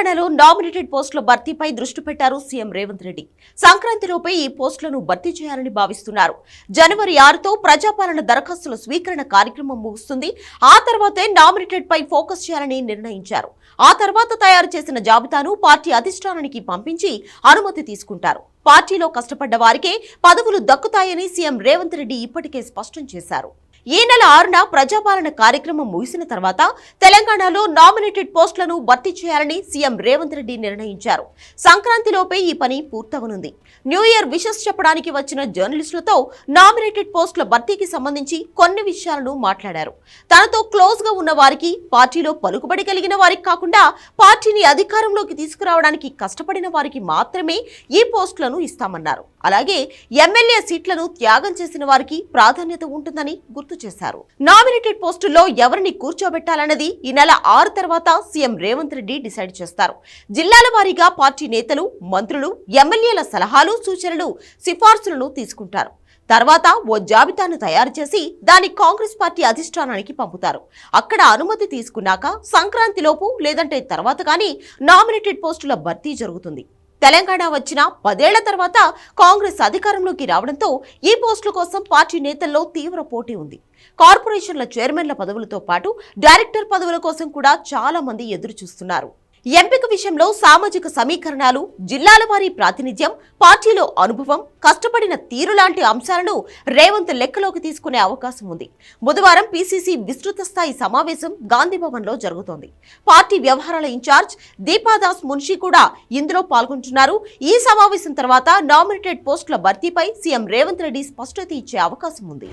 తెలంగాణలో నామినేటెడ్ పోస్టుల భర్తీపై దృష్టి పెట్టారు సీఎం రేవంత్ రెడ్డి. సంక్రాంతిలోపే ఈ పోస్టులను భర్తీ చేయాలని భావిస్తున్నారు. జనవరి ఆరుతో ప్రజాపాలన దరఖాస్తుల స్వీకరణ కార్యక్రమం ముగుస్తుంది. ఆ తర్వాతే నామినేటెడ్ పై ఫోకస్ చేయాలని నిర్ణయించారు. ఆ తర్వాత తయారు చేసిన జాబితాను పార్టీ అధిష్టానానికి పంపించి అనుమతి తీసుకుంటారు. పార్టీలో కష్టపడ్డ వారికే పదవులు దక్కుతాయని సీఎం రేవంత్ రెడ్డి ఇప్పటికే స్పష్టం చేశారు. ఈ నెల ఆరున ప్రజాపాలన కార్యక్రమం ముగిసిన తర్వాత తెలంగాణలో నామినేటెడ్ పోస్టులను భర్తీ చేయాలని సీఎం రేవంత్ రెడ్డి నిర్ణయించారు. సంక్రాంతిలోపే ఈ పని పూర్తవనుంది. న్యూ ఇయర్ విషెస్ చెప్పడానికి వచ్చిన జర్నలిస్టులతో నామినేటెడ్ పోస్టుల భర్తీకి సంబంధించి కొన్ని విషయాలను మాట్లాడారు. తనతో క్లోజ్గా ఉన్న వారికి పార్టీలో పలుకుబడి కలిగిన వారికి కాకుండా పార్టీని అధికారంలోకి తీసుకురావడానికి కష్టపడిన వారికి మాత్రమే ఈ పోస్టులను ఇస్తామన్నారు. అలాగే ఎమ్మెల్యే సీట్లను త్యాగం చేసిన వారికి ప్రాధాన్యత ఉంటుందని గుర్తు చేశారు. నామినేటెడ్ పోస్టుల్లో ఎవరిని కూర్చోబెట్టాలన్నది ఈ నెల ఆరు తర్వాత సీఎం రేవంత్ రెడ్డి డిసైడ్ చేస్తారు. జిల్లాల వారీగా పార్టీ నేతలు మంత్రులు ఎమ్మెల్యేల సలహాలు సూచనలు సిఫార్సులను తీసుకుంటారు. తర్వాత ఓ జాబితాను తయారు చేసి దాన్ని కాంగ్రెస్ పార్టీ అధిష్టానానికి పంపుతారు. అక్కడ అనుమతి తీసుకున్నాక సంక్రాంతిలోపు లేదంటే తర్వాత కానీ నామినేటెడ్ పోస్టుల భర్తీ జరుగుతుంది. తెలంగాణ వచ్చిన పదేళ్ళ తర్వాత కాంగ్రెస్ అధికారంలోకి రావడంతో ఈ పోస్టుల కోసం పార్టీ నేతల్లో తీవ్ర పోటీ ఉంది. కార్పొరేషన్ల చైర్మన్ల పదవులతో పాటు డైరెక్టర్ పదవుల కోసం కూడా చాలా మంది ఎదురు చూస్తున్నారు ఎంపిక విషయంలో సామాజిక సమీకరణాలు జిల్లాల వారీ ప్రాతినిధ్యం పార్టీలో అనుభవం కష్టపడిన తీరు లాంటి అంశాలను రేవంత్ లెక్కలోకి తీసుకునే అవకాశం ఉంది. బుధవారం పీసీసీ విస్తృత స్థాయి సమావేశం గాంధీభవన్లో జరుగుతోంది. పార్టీ వ్యవహారాల ఇన్ఛార్జ్ దీపాదాస్ మున్షి కూడా ఇందులో పాల్గొంటున్నారు. ఈ సమావేశం తర్వాత నామినేటెడ్ పోస్టుల భర్తీపై సీఎం రేవంత్ రెడ్డి స్పష్టత ఇచ్చే అవకాశం ఉంది.